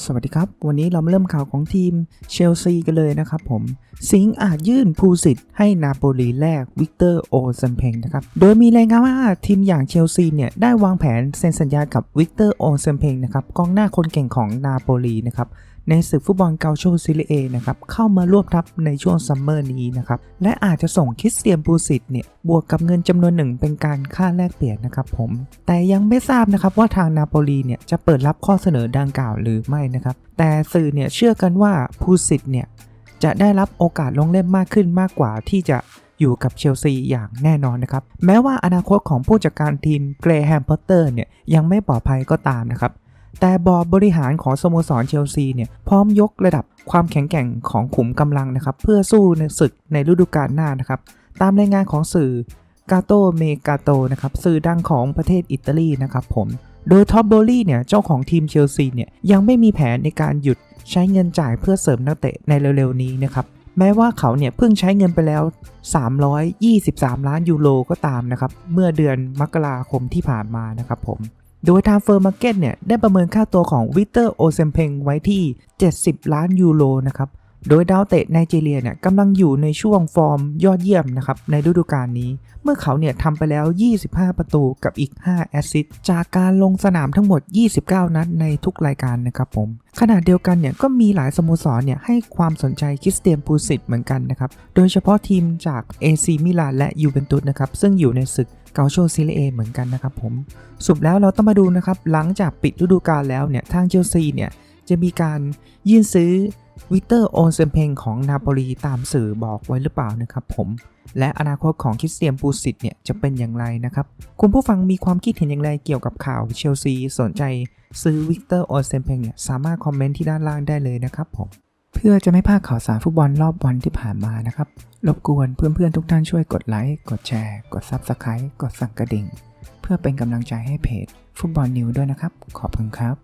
สวัสดีครับ วันนี้เรามาเริ่มข่าวของทีมเชลซีกันเลยนะครับผม สิงอาจยื่นภูสิทธิ์ให้นาโปลีแลกวิกเตอร์โอซันเพงนะครับ โดยมีรายงานว่าทีมอย่างเชลซีเนี่ย ได้วางแผนเซ็นสัญญากับวิกเตอร์โอซันเพงนะครับกองหน้าคนเก่งของนาโปลีนะครับในศึกฟุตบอลเกาโชซิลิเอนะครับเข้ามาร่วมทัพในช่วงซัมเมอร์นี้นะครับและอาจจะส่งคริสเตียนปูสิตเนี่ยบวกกับเงินจำนวนหนึ่งเป็นการค่าแลกเปลี่ยนนะครับผม แต่ยังไม่ทราบนะครับว่าทางนาโปลีเนี่ยจะเปิดรับข้อเสนอดังกล่าวหรือไม่นะครับแต่สื่อเนี่ยเชื่อกันว่าปูสิตเนี่ยจะได้รับโอกาสลงเล่นมากขึ้นมากกว่าที่จะอยู่กับเชลซีอย่างแน่นอนนะครับ แม้ว่าอนาคตของผู้จัดการทีมเกรแฮมพอตเตอร์เนี่ยยังไม่ปลอดภัยก็ตามนะครับ แต่บอร์ดบริหารของสโมสรเชลซีเนี่ยพร้อมยกระดับความแข็งแกร่งของขุมกำลังนะครับ เพื่อสู้ในศึกในฤดูกาลหน้านะครับ ตามรายงานของสื่อกาโตเมกาโตนะครับสื่อดังของประเทศอิตาลีนะครับผม โดยท็อปโบลี่เนี่ยเจ้าของทีมเชลซีเนี่ยยังไม่มีแผนในการหยุดใช้เงินจ่ายเพื่อเสริมนักเตะในเร็วๆนี้นะครับแม้ว่าเขาเนี่ยเพิ่งใช้เงินไปแล้ว 323 ล้านยูโรก็ตามนะครับ เมื่อเดือนมกราคมที่ผ่านมานะครับผม โดยทางเฟอร์มาร์เก็ตเนี่ยได้ประเมินค่าตัวของวิเตอร์โอเซมเพงไว้ที่ 70 ล้านยูโรนะครับ โดยดาวเตะไนจีเรียเนี่ยกำลังอยู่ในช่วงฟอร์มยอดเยี่ยมนะครับในฤดูกาลนี้ เมื่อเขาเนี่ยทำไปแล้ว 25 ประตูกับอีก 5 แอสซิสต์จากการลงสนามทั้งหมด 29 นัดในทุกรายการนะครับผมขณะเดียวกันเนี่ยก็มีหลายสโมสรเนี่ยให้ความสนใจคริสเตียนปูสิตเหมือนกันนะครับ โดยเฉพาะทีมจาก AC มิลานและยูเวนตุสนะครับซึ่งอยู่ในศึก เกาโชซิเลเอเหมือนกันนะครับผมสรุปแล้วเราต้องมาดูนะครับ หลังจากปิดฤดูกาลแล้วเนี่ยทางเชลซีเนี่ยจะมีการยื่นซื้อวิเตอร์โอนเซมเพงของนาโปลีตามสื่อบอกไว้หรือเปล่านะครับผม และอนาคตของคริสเตียนปูสิตเนี่ยจะเป็นอย่างไรนะครับ คุณผู้ฟังมีความคิดเห็นอย่างไรเกี่ยวกับข่าวเชลซีสนใจซื้อวิกเตอร์โอนเซมเพงเนี่ยสามารถคอมเมนต์ที่ด้านล่างได้เลยนะครับผม พื่อจะไม่พลาดข่าวสารฟุตบอลรอบวันที่ผ่านมานะครับ รบกวนเพื่อนๆทุกท่านช่วยกดไลค์ กดแชร์ กด Subscribe กดสั่งกระดิ่ง เพื่อเป็นกำลังใจให้เพจ ฟุตบอลนิวด้วยนะครับ ขอบคุณครับ